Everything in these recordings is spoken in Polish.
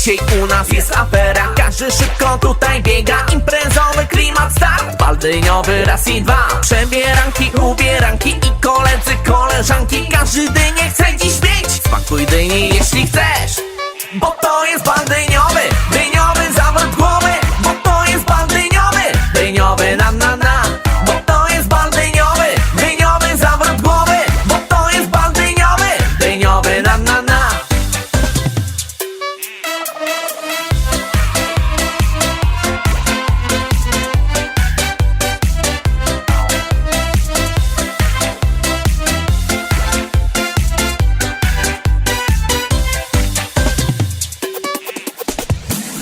Dzisiaj u nas jest afera. Każdy szybko tutaj biega. Imprezowy klimat start. Baldyniowy raz i dwa. Przebieranki, ubieranki I koledzy, koleżanki. Każdy dynię chce dziś mieć. Smakuj dyni jeśli chcesz. Bo to jest baldyniowy Dyniowy zawrót głowy. Bo to jest baldyniowy Dyniowy na na na. Bo to jest głowy. Bo to jest na na na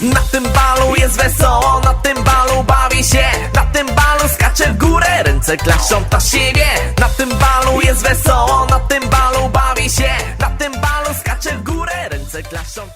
Na tym balu jest wesoło, na tym balu bawi się. Na tym balu skacze w górę, ręce klaszą ta siebie Na tym balu jest wesoło, na tym balu bawi się. Na tym balu skacze w górę, ręce klaszą